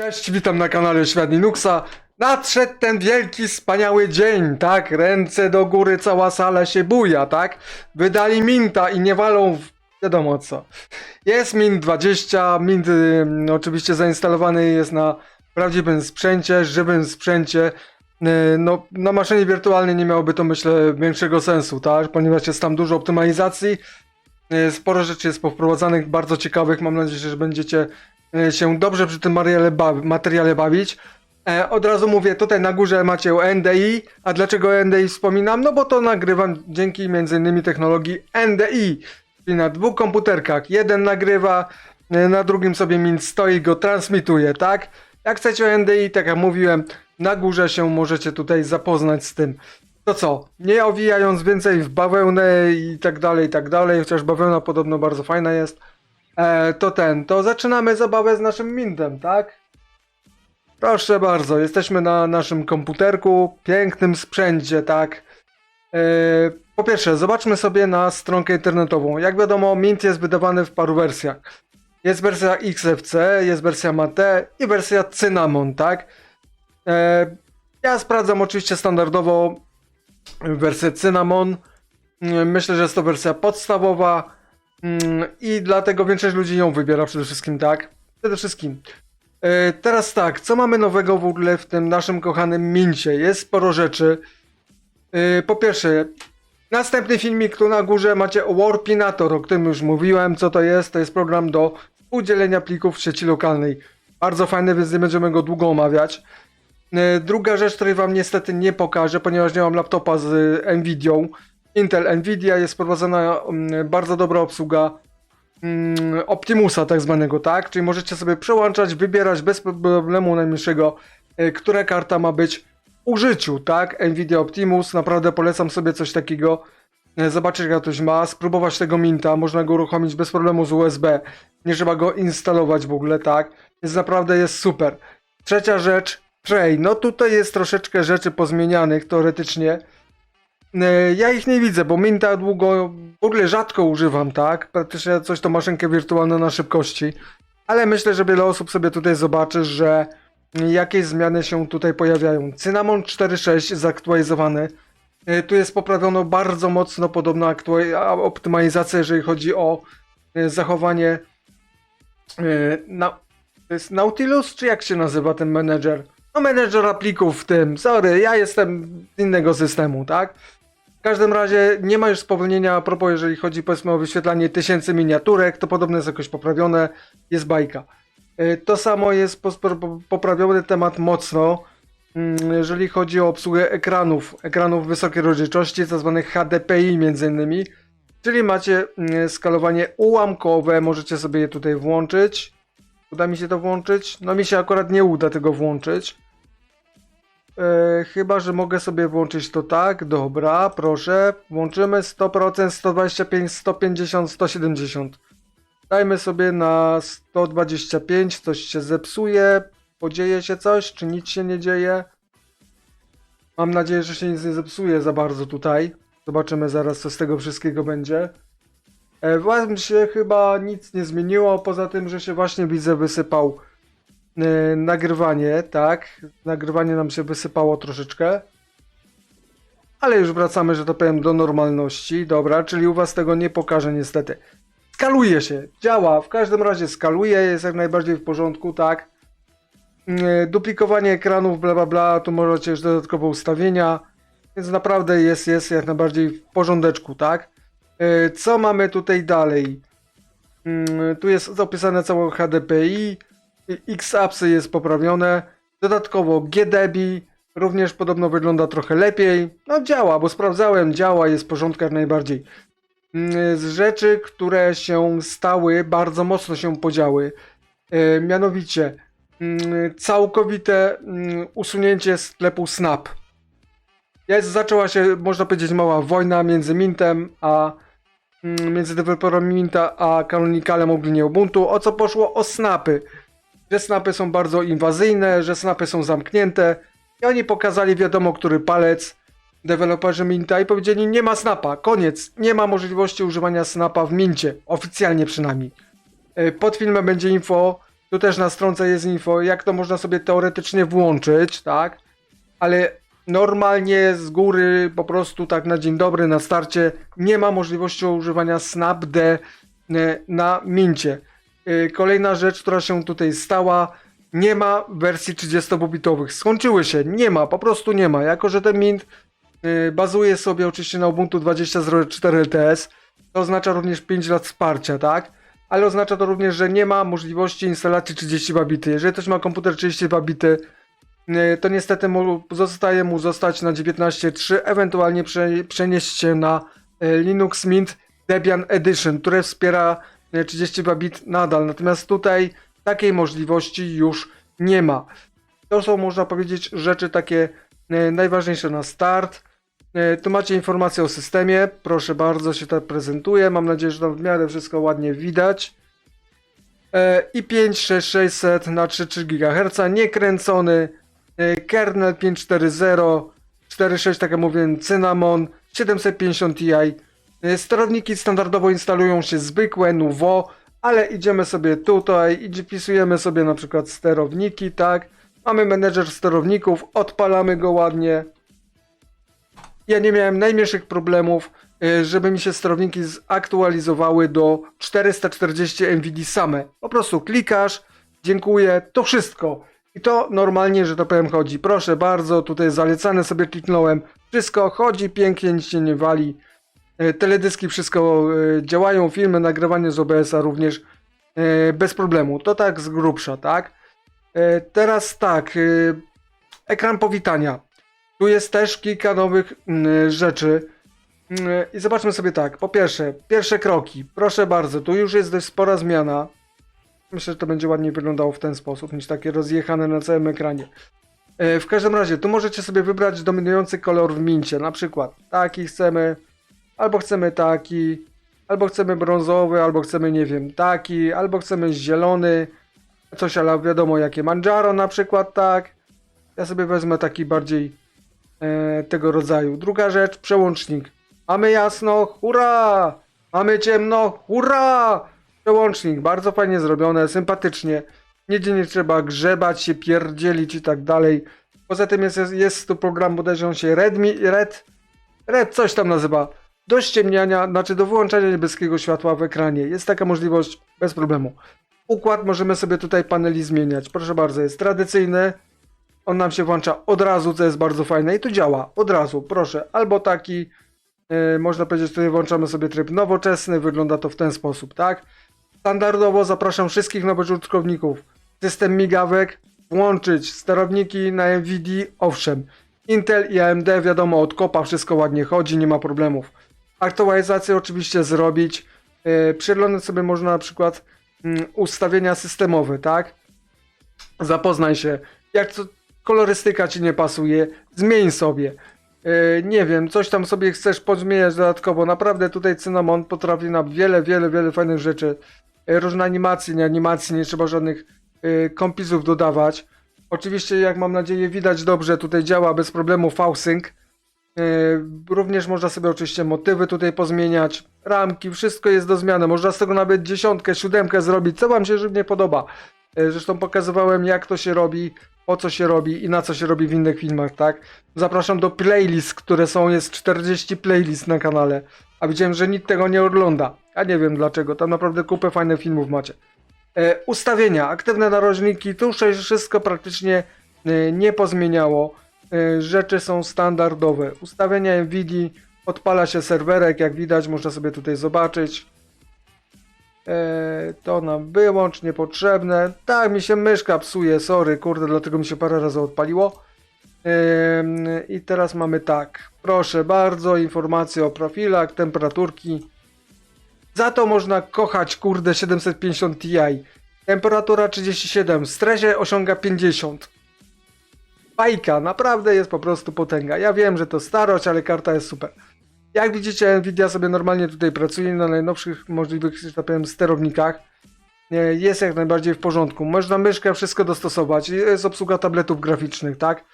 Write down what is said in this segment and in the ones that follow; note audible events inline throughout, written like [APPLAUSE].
Cześć, witam na kanale Świat Linuxa. Nadszedł ten wielki, wspaniały dzień, tak? Ręce do góry, cała sala się buja, tak? Wydali minta i nie walą w wiadomo co. Jest Mint 20, Mint y, oczywiście zainstalowany jest na prawdziwym sprzęcie, żywym sprzęcie. Y, no, na maszynie wirtualnej nie miałoby to myślę większego sensu, tak? Ponieważ jest tam dużo optymalizacji. Y, Sporo rzeczy jest powprowadzanych, bardzo ciekawych. Mam nadzieję, że będziecie się dobrze przy tym materiale, materiale bawić. E, od razu mówię, tutaj na górze macie NDI. A dlaczego NDI wspominam? No bo to nagrywam dzięki m.in. technologii NDI. Czyli na dwóch komputerkach. Jeden nagrywa, y, na drugim sobie Mint stoi, go transmituje, tak? Jak chcecie NDI, tak jak mówiłem, na górze się możecie tutaj zapoznać z tym. To co, nie owijając więcej w bawełnę i tak dalej, i tak dalej, chociaż bawełna podobno bardzo fajna jest, e, to ten, to zaczynamy zabawę z naszym Mintem, tak? Proszę bardzo, jesteśmy na naszym komputerku, pięknym sprzęcie, tak? E, po pierwsze, zobaczmy sobie na stronkę internetową. Jak wiadomo, Mint jest wydawany w paru wersjach. Jest wersja XFC, jest wersja Mate i wersja Cinnamon, tak? E, ja sprawdzam oczywiście standardowo wersję Cinnamon. Mm, Myślę, że jest to wersja podstawowa i dlatego większość ludzi ją wybiera przede wszystkim, tak? Przede wszystkim. E, Teraz tak, co mamy nowego w ogóle w tym naszym kochanym Mincie? Jest sporo rzeczy. E, Po pierwsze, następny filmik tu na górze macie Warpinator, o którym już mówiłem. Co to jest? To jest program do współdzielenia plików w sieci lokalnej. Bardzo fajny, więc nie będziemy go długo omawiać. E, Druga rzecz, której wam niestety nie pokażę, ponieważ nie mam laptopa z Nvidią. Intel Nvidia jest wprowadzona mm, bardzo dobra obsługa mm, Optimusa tak zwanego, tak? Czyli możecie sobie przełączać, wybierać bez problemu najmniejszego, e, która karta ma być w użyciu, tak? Nvidia Optimus, naprawdę polecam sobie coś takiego. E, Zobaczyć jak ktoś ma, spróbować tego Minta, można go uruchomić bez problemu z USB. Nie trzeba go instalować w ogóle, tak? Więc naprawdę jest super. Trzecia rzecz, Tray. No tutaj jest troszeczkę rzeczy pozmienianych teoretycznie. E, Ja ich nie widzę, bo Minta długo, w ogóle rzadko używam, tak? Praktycznie coś to maszynkę wirtualną na szybkości. Ale myślę, że wiele osób sobie tutaj zobaczy, że jakieś zmiany się tutaj pojawiają. Cinnamon 4.6 zaktualizowany. E, Tu jest poprawiono bardzo mocno podobno aktua- a- optymalizacja, jeżeli chodzi o e, zachowanie na, to jest Nautilus, czy jak się nazywa ten menedżer? No menedżer aplików w tym, sorry, ja jestem z innego systemu, tak? W każdym razie nie ma już spowolnienia a propos, jeżeli chodzi powiedzmy o wyświetlanie tysięcy miniaturek, to podobno jest jakoś poprawione, jest bajka. Y, To samo jest poprawiony temat mocno, mm, jeżeli chodzi o obsługę ekranów, ekranów wysokiej rozdzielczości, tzw. HDPI między innymi, czyli macie mm, skalowanie ułamkowe, możecie sobie je tutaj włączyć. Uda mi się to włączyć? No mi się akurat nie uda tego włączyć. E, chyba, że mogę sobie włączyć to tak. Dobra, proszę. Włączymy 100%, 125, 150, 170. Dajmy sobie na 125. Coś się zepsuje. Podzieje się coś, czy nic się nie dzieje? Mam nadzieję, że się nic nie zepsuje za bardzo tutaj. Zobaczymy zaraz, co z tego wszystkiego będzie. E, Wam się chyba nic nie zmieniło, poza tym, że się właśnie widzę wysypał nagrywanie, tak? Nagrywanie nam się wysypało troszeczkę. Ale już wracamy, że to powiem, do normalności. Dobra, czyli u Was tego nie pokażę niestety. Skaluje się, działa, w każdym razie skaluje, jest jak najbardziej w porządku, tak? E, Duplikowanie ekranów, bla bla bla, tu możecie już dodatkowe ustawienia. Więc naprawdę jest, jest jak najbardziej w porządeczku, tak? E, Co mamy tutaj dalej? Mm, Tu jest opisane całe HDPI, X-Apsy jest poprawione, dodatkowo GDebi również podobno wygląda trochę lepiej. No działa, bo sprawdzałem, działa, jest w porządku jak najbardziej. Mm, Z rzeczy, które się stały, bardzo mocno się podziały. E, Mianowicie mm, całkowite mm, usunięcie sklepu Snap. Jest, zaczęła się, można powiedzieć, mała wojna między Mintem a między deweloperami Minta a Canonicalem ogólnie Ubuntu. O co poszło? O snapy. Że snapy są bardzo inwazyjne, że snapy są zamknięte. I oni pokazali wiadomo który palec deweloperzy Minta i powiedzieli nie ma snapa, koniec. Nie ma możliwości używania snapa w Mincie, oficjalnie przynajmniej. E, Pod filmem będzie info, Tu też na stronce jest info, jak to można sobie teoretycznie włączyć, tak? Ale normalnie z góry, po prostu tak na dzień dobry, na starcie, nie ma możliwości używania SnapD e, na Mincie. E, Kolejna rzecz, która się tutaj stała, nie ma wersji 30-bitowych. Skończyły się, nie ma, po prostu nie ma. Jako, że ten Mint e, bazuje sobie oczywiście na Ubuntu 20.04 LTS, to oznacza również 5 lat wsparcia, tak? Ale oznacza to również, że nie ma możliwości instalacji 32 bity. Jeżeli ktoś ma komputer 32 bity, y, to niestety zostaje mu zostać na 19.3, ewentualnie prze, przenieść się na y, Linux Mint Debian Edition, które wspiera y, 32 bit nadal. Natomiast tutaj takiej możliwości już nie ma. To są, można powiedzieć, rzeczy takie y, najważniejsze na start. E, Tu macie informacje o systemie. Proszę bardzo, się tak prezentuje. Mam nadzieję, że tam w miarę wszystko ładnie widać. E, I 56600 na 3,3 GHz, niekręcony. e, Kernel 5.4.0, 4.6, tak jak mówiłem, Cinnamon, 750 Ti. E, Sterowniki standardowo instalują się zwykłe, Nuvo, ale idziemy sobie tutaj i wpisujemy sobie na przykład sterowniki, tak? Mamy menedżer sterowników, odpalamy go ładnie ja nie miałem najmniejszych problemów, y, żeby mi się sterowniki zaktualizowały do 440 MVD same. Po prostu klikasz, dziękuję, to wszystko. I to normalnie, że to powiem, chodzi. Proszę bardzo, tutaj zalecane sobie kliknąłem. Wszystko chodzi pięknie, nic się nie wali. Y, Teledyski wszystko y, działają, filmy, nagrywanie z OBS-a również y, bez problemu. To tak z grubsza, tak? Teraz tak, ekran powitania. Tu jest też kilka nowych mm, rzeczy. Mm, I zobaczmy sobie tak. Po pierwsze, pierwsze kroki. Proszę bardzo, tu już jest dość spora zmiana. Myślę, że to będzie ładniej wyglądało w ten sposób, niż takie rozjechane na całym ekranie. E, W każdym razie, tu możecie sobie wybrać dominujący kolor w mincie. Na przykład taki chcemy, albo chcemy taki, albo chcemy brązowy, albo chcemy, nie wiem, taki, albo chcemy zielony. Coś, ale wiadomo jakie. Manjaro na przykład, tak. Ja sobie wezmę taki bardziej e, tego rodzaju. Druga rzecz, przełącznik. Mamy jasno, hurra! Mamy ciemno, hurra! Przełącznik, bardzo fajnie zrobione, sympatycznie. Nigdzie nie trzeba grzebać się, pierdzielić i tak dalej. Poza tym jest, jest, tu program, bodajże on się Redmi, Red, Red coś tam nazywa. Do ściemniania, znaczy do wyłączania niebieskiego światła w ekranie. Jest taka możliwość bez problemu. Układ możemy sobie tutaj paneli zmieniać. Proszę bardzo, jest tradycyjny, on nam się włącza od razu, co jest bardzo fajne i to działa od razu, proszę. Albo taki, yy, można powiedzieć, tutaj włączamy sobie tryb nowoczesny, wygląda to w ten sposób, tak? Standardowo zapraszam wszystkich nowych użytkowników. System migawek, włączyć sterowniki na NVIDIA, owszem. Intel i AMD, wiadomo, od kopa wszystko ładnie chodzi, nie ma problemów. Aktualizację oczywiście zrobić. Yy, przeglądać sobie można na przykład mm, ustawienia systemowe, tak? Zapoznaj się, jak co, kolorystyka ci nie pasuje, zmień sobie. Yy, nie wiem, coś tam sobie chcesz pozmieniać dodatkowo. Naprawdę tutaj Cynamon potrafi na wiele, wiele, wiele fajnych rzeczy. Yy, różne animacje, nie animacje, nie trzeba żadnych kompisów dodawać. Oczywiście, jak mam nadzieję, widać dobrze, tutaj działa bez problemu V-Sync. Yy, również można sobie oczywiście motywy tutaj pozmieniać, ramki, wszystko jest do zmiany. Można z tego nawet dziesiątkę, siódemkę zrobić, co wam się żywnie podoba. Yy, Zresztą pokazywałem, jak to się robi, po co się robi i na co się robi w innych filmach, tak? Zapraszam do playlist, które są, jest 40 playlist na kanale, a widziałem, że nikt tego nie ogląda. Ja nie wiem dlaczego, tam naprawdę kupę fajnych filmów macie. E, ustawienia, aktywne narożniki, tu się wszystko praktycznie nie pozmieniało. E, rzeczy są standardowe. Ustawienia NVIDIA, odpala się serwerek, jak widać, można sobie tutaj zobaczyć. E, to nam wyłącz, niepotrzebne. Tak, mi się myszka psuje, sorry, kurde, dlatego mi się parę razy odpaliło. Ym, I teraz mamy tak. Proszę bardzo, informacje o profilach, temperaturki. Za to można kochać, kurde, 750 Ti. Temperatura 37, w stresie osiąga 50. Bajka, naprawdę jest po prostu potęga. Ja wiem, że to starość, ale karta jest super. Jak widzicie, Nvidia sobie normalnie tutaj pracuje na najnowszych możliwych, że tak powiem, sterownikach. Jest jak najbardziej w porządku. Można myszkę wszystko dostosować. Jest obsługa tabletów graficznych, tak?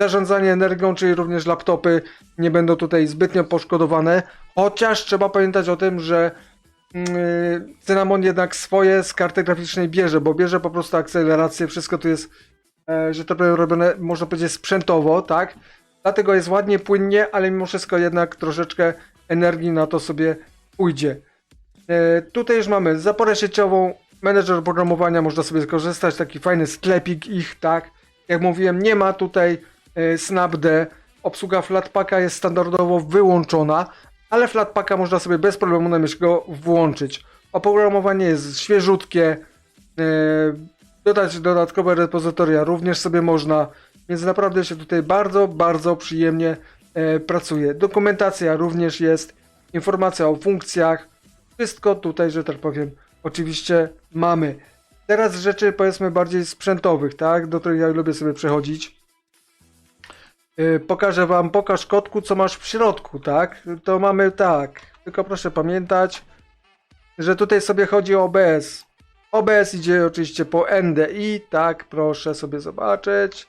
Zarządzanie energią, czyli również laptopy nie będą tutaj zbytnio poszkodowane. Chociaż trzeba pamiętać o tym, że Yy, Cynamon jednak swoje z karty graficznej bierze, bo bierze po prostu akcelerację, wszystko tu jest, że to powiem, robione, można powiedzieć, sprzętowo, tak? Dlatego jest ładnie, płynnie, ale mimo wszystko jednak troszeczkę energii na to sobie pójdzie. E, tutaj już mamy zaporę sieciową, menedżer oprogramowania, można sobie skorzystać, taki fajny sklepik ich, tak? Jak mówiłem, nie ma tutaj e, SnapD, obsługa Flatpaka jest standardowo wyłączona, ale Flatpaka można sobie bez problemu na go włączyć. Oprogramowanie jest świeżutkie, e, dodać dodatkowe repozytoria również sobie można, więc naprawdę się tutaj bardzo, bardzo przyjemnie e, pracuje. Dokumentacja również jest, informacja o funkcjach, wszystko tutaj, że tak powiem, oczywiście mamy. Teraz rzeczy powiedzmy bardziej sprzętowych, tak, do których ja lubię sobie przechodzić. Yy, pokażę wam, pokaż kotku, co masz w środku, tak? To mamy tak, tylko proszę pamiętać, że tutaj sobie chodzi o OBS. OBS idzie oczywiście po NDI, tak, proszę sobie zobaczyć.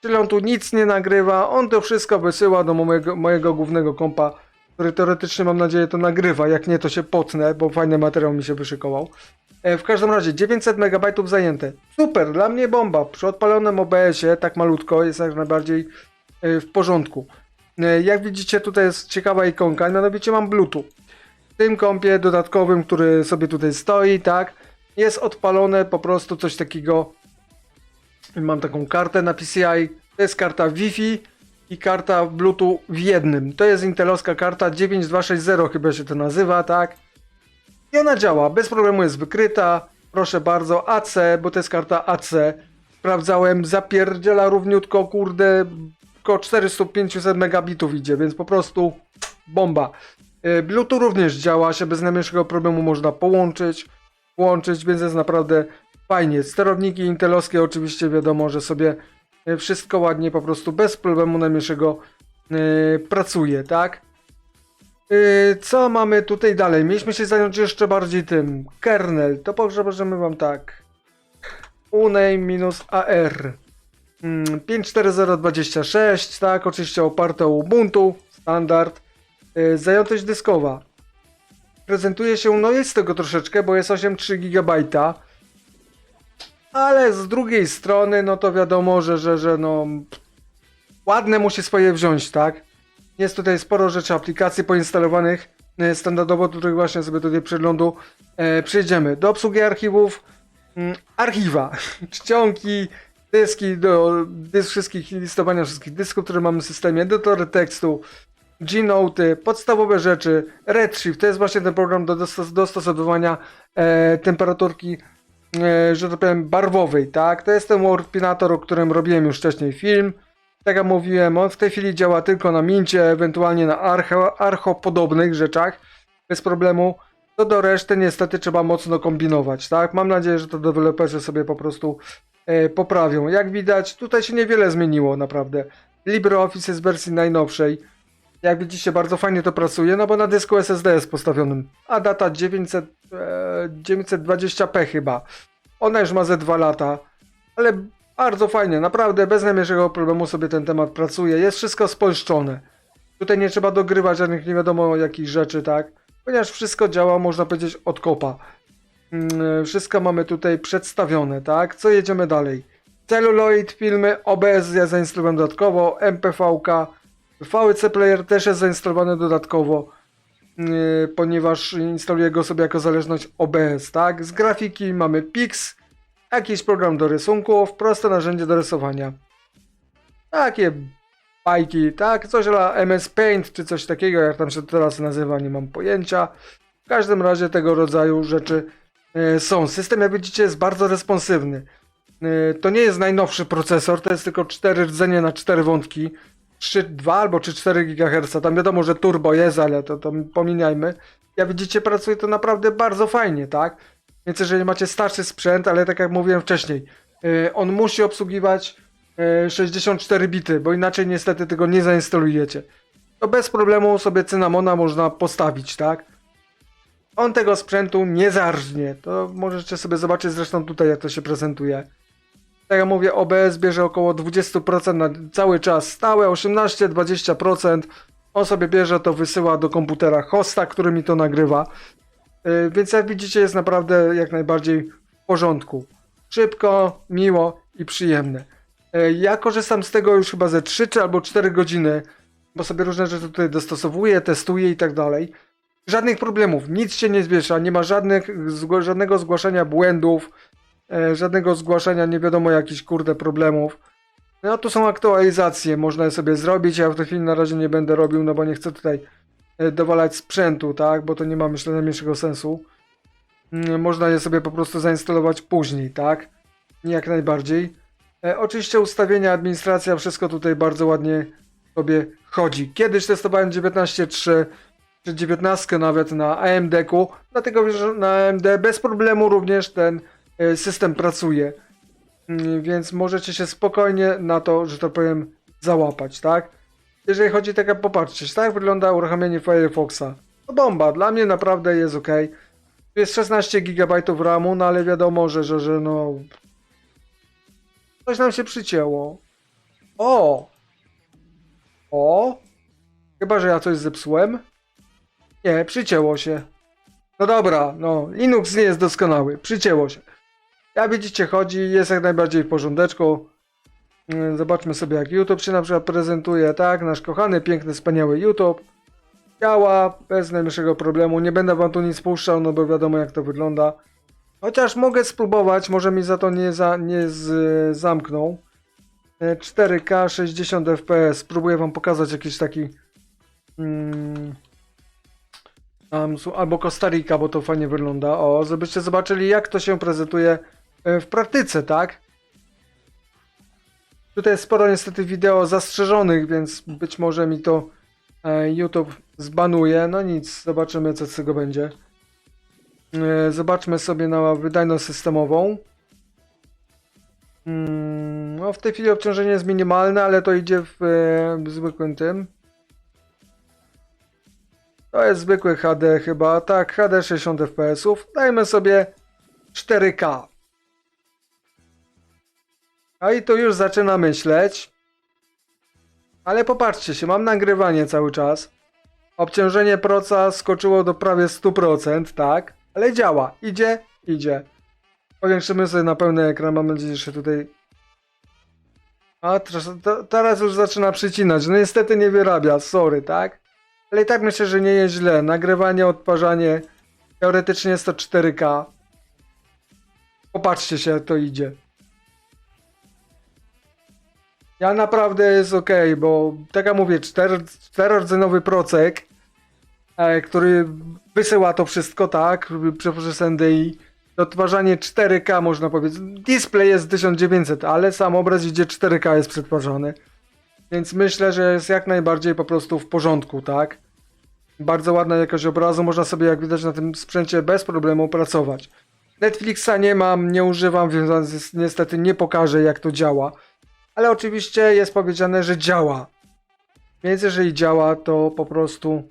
Czyli on tu nic nie nagrywa, on to wszystko wysyła do mojego, mojego głównego kompa, który teoretycznie mam nadzieję to nagrywa, jak nie to się potnę, bo fajny materiał mi się wyszykował. E, w każdym razie 900 MB zajęte. Super, dla mnie bomba. Przy odpalonym OBS-ie, tak malutko, jest jak najbardziej e, w porządku. E, Jak widzicie, tutaj jest ciekawa ikonka, mianowicie mam Bluetooth. W tym kompie dodatkowym, który sobie tutaj stoi, tak, jest odpalone po prostu coś takiego. Mam taką kartę na PCI. To jest karta Wi-Fi i karta Bluetooth w jednym. To jest intelowska karta 9260 chyba się to nazywa, tak? I ona działa, bez problemu jest wykryta. Proszę bardzo, AC, bo to jest karta AC. Sprawdzałem, zapierdziela równiutko, kurde, około 400-500 megabitów idzie, więc po prostu bomba. Y, Bluetooth również działa, się bez najmniejszego problemu można połączyć, łączyć, więc jest naprawdę fajnie. Sterowniki intelowskie oczywiście wiadomo, że sobie y, wszystko ładnie po prostu bez problemu najmniejszego yy, pracuje, tak? Yy, co mamy tutaj dalej? Mieliśmy się zająć jeszcze bardziej tym. Kernel, to możemy wam tak. uname-ar mm, 54026, tak, oczywiście oparte o Ubuntu, standard. Zajętość dyskowa. Prezentuje się, no jest tego troszeczkę, bo jest 8,3 GB. Ale z drugiej strony, no to wiadomo, że, że, że no ładne musi swoje wziąć, tak? Jest tutaj sporo rzeczy, aplikacji poinstalowanych e, standardowo, do których właśnie sobie tutaj przeglądu e, przejdziemy. Do obsługi archiwów, mm, archiwa, [LAUGHS] czcionki, dyski, do dysk wszystkich, listowania wszystkich dysków, które mamy w systemie, edytory tekstu, Gnoty, podstawowe rzeczy, Redshift, to jest właśnie ten program do dostos- dostosowywania e, temperaturki, e, że tak powiem, barwowej, tak? To jest ten Warpinator, o którym robiłem już wcześniej film. Tak jak mówiłem, on w tej chwili działa tylko na Mincie, ewentualnie na archo, archo podobnych rzeczach, bez problemu. To do reszty niestety trzeba mocno kombinować, tak? Mam nadzieję, że to deweloperzy sobie po prostu e, poprawią. Jak widać, tutaj się niewiele zmieniło naprawdę. LibreOffice jest w wersji najnowszej. Jak widzicie, bardzo fajnie to pracuje, no bo na dysku SSD jest postawionym. A data 900, e, 920p chyba. Ona już ma ze 2 lata, ale bardzo fajnie, naprawdę bez najmniejszego problemu sobie ten temat pracuje. Jest wszystko spolszczone. Tutaj nie trzeba dogrywać żadnych nie wiadomo jakich rzeczy, tak? Ponieważ wszystko działa, można powiedzieć, od kopa. Mm, Wszystko mamy tutaj przedstawione, tak? Co jedziemy dalej? Celluloid, filmy, OBS ja zainstalowałem dodatkowo, MPV-ka, VC Player też jest zainstalowany dodatkowo, yy, ponieważ instaluję go sobie jako zależność OBS, tak? Z grafiki mamy Pix, jakiś program do rysunków, proste narzędzie do rysowania. Takie bajki, tak? Coś dla MS Paint czy coś takiego, jak tam się teraz nazywa, nie mam pojęcia. W każdym razie tego rodzaju rzeczy yy, są. System, jak widzicie, jest bardzo responsywny. Yy, To nie jest najnowszy procesor, to jest tylko 4 rdzenie na 4 wątki. 3,2 albo 3,4 GHz. Tam wiadomo, że turbo jest, ale to, to pominiajmy. Jak widzicie, pracuje to naprawdę bardzo fajnie, tak? Więc jeżeli macie starszy sprzęt, ale tak jak mówiłem wcześniej, yy, on musi obsługiwać yy, 64 bity, bo inaczej niestety tego nie zainstalujecie. To bez problemu sobie Cynamona można postawić, tak? On tego sprzętu nie zarżnie. To możecie sobie zobaczyć zresztą tutaj, jak to się prezentuje. Tak jak mówię, OBS bierze około 20% na cały czas stałe, 18-20%. On sobie bierze to, wysyła do komputera hosta, który mi to nagrywa. E, Więc jak widzicie jest naprawdę jak najbardziej w porządku. Szybko, miło i przyjemne. E, Ja korzystam z tego już chyba ze 3 czy albo 4 godziny, bo sobie różne rzeczy tutaj dostosowuję, testuję i tak dalej. Żadnych problemów, nic się nie zwiesza, nie ma żadnych, żadnego zgłaszania błędów, żadnego zgłaszania nie wiadomo jakichś kurde problemów. No tu są aktualizacje, można je sobie zrobić, ja w tej chwili na razie nie będę robił, no bo nie chcę tutaj e, dowalać sprzętu, tak, bo to nie ma myślę najmniejszego sensu. Mm, Można je sobie po prostu zainstalować później, tak, jak najbardziej. E, oczywiście ustawienia, administracja, wszystko tutaj bardzo ładnie sobie chodzi. Kiedyś testowałem 19.3 czy 19 nawet na AMD-ku, dlatego że na AMD bez problemu również ten e, system pracuje. Mm, Więc możecie się spokojnie na to, że to powiem, załapać, tak? Jeżeli chodzi tak, popatrzcie, tak wygląda uruchamianie Firefoxa. To bomba, dla mnie naprawdę jest ok. Jest 16 GB RAMu, no ale wiadomo, że, że, że no... Coś nam się przycięło. O! O! Chyba, że ja coś zepsułem. Nie, przycięło się. No dobra, no, Linux nie jest doskonały, przycięło się. Jak widzicie, chodzi, jest jak najbardziej w porządeczku. Mm, Zobaczmy sobie, jak YouTube się na przykład prezentuje, tak? Nasz kochany, piękny, wspaniały YouTube. Działa bez najmniejszego problemu. Nie będę wam tu nic puszczał, no bo wiadomo, jak to wygląda. Chociaż mogę spróbować, może mi za to nie, za, nie z, zamkną. E, 4K 60 fps. Spróbuję wam pokazać jakiś taki. Mm, su- albo Kostarika, bo to fajnie wygląda. O, żebyście zobaczyli, jak to się prezentuje w praktyce, tak? Tutaj jest sporo niestety wideo zastrzeżonych, więc być może mi to e, YouTube zbanuje. No nic, zobaczymy, co z tego będzie. E, zobaczmy sobie na wydajność systemową. Mm, no, w tej chwili obciążenie jest minimalne, ale to idzie w, e, w zwykłym tym. To jest zwykły HD chyba, tak, HD 60 fps. Dajmy sobie 4K. A i tu już zaczyna myśleć. Ale popatrzcie się, mam nagrywanie cały czas. Obciążenie proca skoczyło do prawie 100%, tak? Ale działa, idzie, idzie. Powiększymy sobie na pełny ekran, mam nadzieję, że tutaj... A, to, teraz już zaczyna przycinać, no niestety nie wyrabia, sorry, tak? Ale i tak myślę, że nie jest źle. Nagrywanie, odparzanie, teoretycznie jest to 4K. Popatrzcie się, jak to idzie. Ja naprawdę jest ok, bo tak jak mówię, czter, czterordzynowy procek, e, który wysyła to wszystko, tak, przez NDI. Odtwarzanie 4K można powiedzieć. Display jest 1900, ale sam obraz idzie 4K jest przetwarzany. Więc myślę, że jest jak najbardziej po prostu w porządku, tak? Bardzo ładna jakość obrazu, można sobie jak widać na tym sprzęcie bez problemu pracować. Netflixa nie mam, nie używam, więc niestety nie pokażę jak to działa. Ale oczywiście jest powiedziane, że działa. Więc jeżeli działa, to po prostu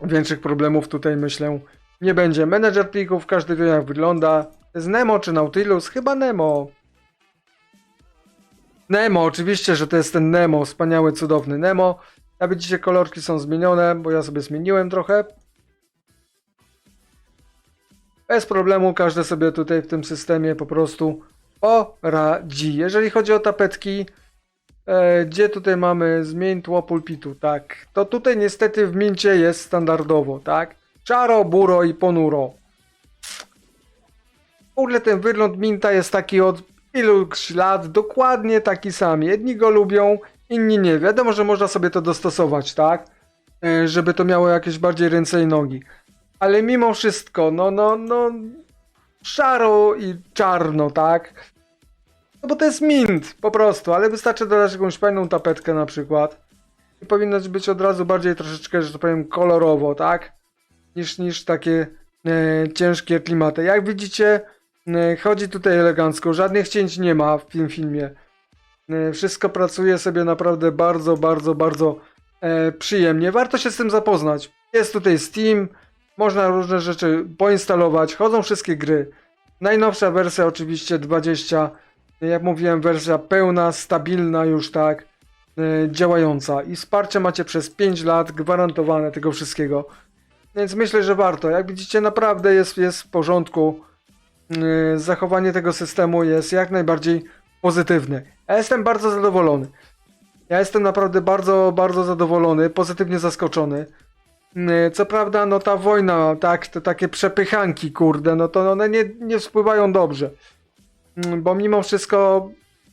większych problemów tutaj myślę nie będzie. Menedżer plików, każdy wie jak wygląda. Jest Nemo czy Nautilus? Chyba Nemo. Nemo, oczywiście, że to jest ten Nemo, wspaniały, cudowny Nemo. Jak widzicie, kolorki są zmienione, bo ja sobie zmieniłem trochę. Bez problemu każdy sobie tutaj w tym systemie po prostu poradzi. Jeżeli chodzi o tapetki, e, gdzie tutaj mamy zmień tło pulpitu, tak, to tutaj niestety w mincie jest standardowo, tak, czaro, buro i ponuro. W ogóle ten wygląd minta jest taki od iluś lat, dokładnie taki sam. Jedni go lubią, inni nie. Wiadomo, że można sobie to dostosować, tak, E, żeby to miało jakieś bardziej ręce i nogi. Ale mimo wszystko, no, no, no, szaro i czarno, tak? No bo to jest mint, po prostu, ale wystarczy dodać jakąś fajną tapetkę na przykład. I powinno być od razu bardziej troszeczkę, że to powiem, kolorowo, tak? Niż, niż takie e, ciężkie klimaty. Jak widzicie, e, chodzi tutaj elegancko, żadnych cięć nie ma w tym filmie. E, wszystko pracuje sobie naprawdę bardzo, bardzo, bardzo e, przyjemnie. Warto się z tym zapoznać. Jest tutaj Steam, można różne rzeczy poinstalować, chodzą wszystkie gry. Najnowsza wersja oczywiście 20, jak mówiłem, wersja pełna, stabilna już tak, e, działająca. I wsparcie macie przez 5 lat, gwarantowane tego wszystkiego. Więc myślę, że warto. Jak widzicie, naprawdę jest, jest w porządku. Yy, Zachowanie tego systemu jest jak najbardziej pozytywne. Ja jestem bardzo zadowolony. Ja jestem naprawdę bardzo, bardzo zadowolony, pozytywnie zaskoczony. Yy, Co prawda, no ta wojna, tak, te takie przepychanki, kurde, no to one nie, nie wpływają dobrze. Yy, Bo mimo wszystko,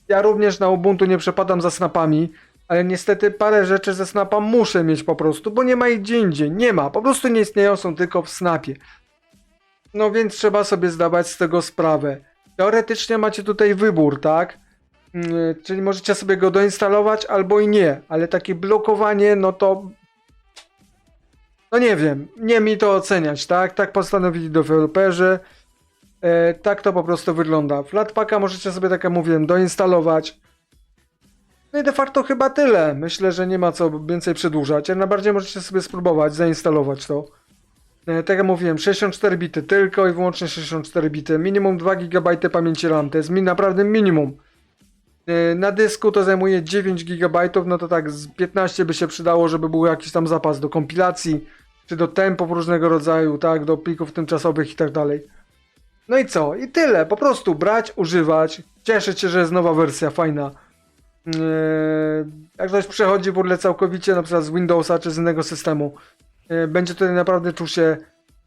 ja również na Ubuntu nie przepadam za snapami, ale niestety parę rzeczy ze snapa muszę mieć po prostu, bo nie ma ich gdzie indziej. Nie ma, po prostu nie istnieją, są tylko w snapie. No więc trzeba sobie zdawać z tego sprawę. Teoretycznie macie tutaj wybór, tak? Yy, Czyli możecie sobie go doinstalować albo i nie, ale takie blokowanie, no to. No nie wiem, nie mi to oceniać, tak? Tak postanowili deweloperzy. E, tak to po prostu wygląda. Flatpaka możecie sobie, tak jak mówiłem, doinstalować. No i de facto chyba tyle. Myślę, że nie ma co więcej przedłużać. Jak najbardziej możecie sobie spróbować zainstalować to. E, Tak jak mówiłem, 64 bity, tylko i wyłącznie 64 bity. Minimum 2 GB pamięci RAM. To jest mi naprawdę minimum. E, Na dysku to zajmuje 9 GB, no to tak z 15 by się przydało, żeby był jakiś tam zapas do kompilacji, czy do tempów różnego rodzaju, tak, do plików tymczasowych i tak dalej. No i co? I tyle. Po prostu brać, używać, cieszyć się, że jest nowa wersja, fajna. Yy, jak ktoś przechodzi w ogóle całkowicie na przykład z Windowsa czy z innego systemu, yy, będzie tutaj naprawdę czuł się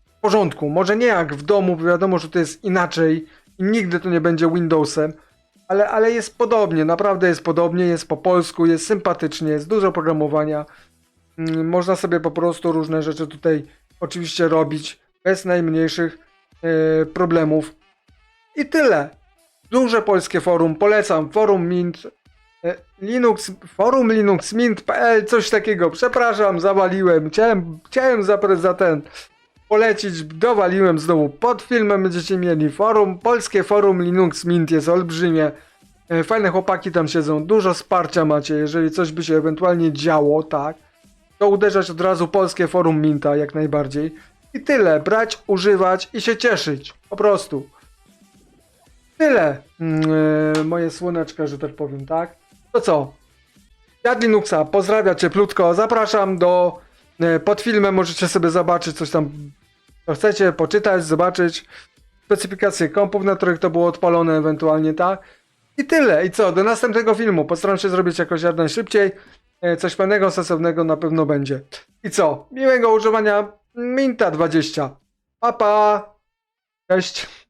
w porządku. Może nie jak w domu, bo wiadomo, że to jest inaczej i nigdy to nie będzie Windowsem, ale, ale jest podobnie, naprawdę jest podobnie, jest po polsku, jest sympatycznie, jest dużo programowania. Yy, Można sobie po prostu różne rzeczy tutaj oczywiście robić bez najmniejszych yy, problemów. I tyle. Duże polskie forum, polecam, forum Mint, e, Linux, forum linuxmint.pl, coś takiego, przepraszam, zawaliłem, chciałem, chciałem za, za ten polecić, dowaliłem znowu, pod filmem. Będziecie mieli forum, polskie forum Linux Mint jest olbrzymie, E, fajne chłopaki tam siedzą, dużo wsparcia macie, jeżeli coś by się ewentualnie działo, tak, to uderzać od razu polskie forum Minta jak najbardziej. I tyle, brać, używać i się cieszyć, po prostu. Tyle, e, moje słoneczka, że tak powiem, tak? To co? Jad Linuxa, pozdrawiam cieplutko, zapraszam do, e, pod filmem możecie sobie zobaczyć coś tam, co chcecie, poczytać, zobaczyć specyfikacje kompów, na których to było odpalone ewentualnie, tak? I tyle, i co, do następnego filmu, postaram się zrobić jakoś jak najszybciej, coś fajnego, sensownego na pewno będzie. I co, miłego używania Minta 20. Pa, pa! Cześć!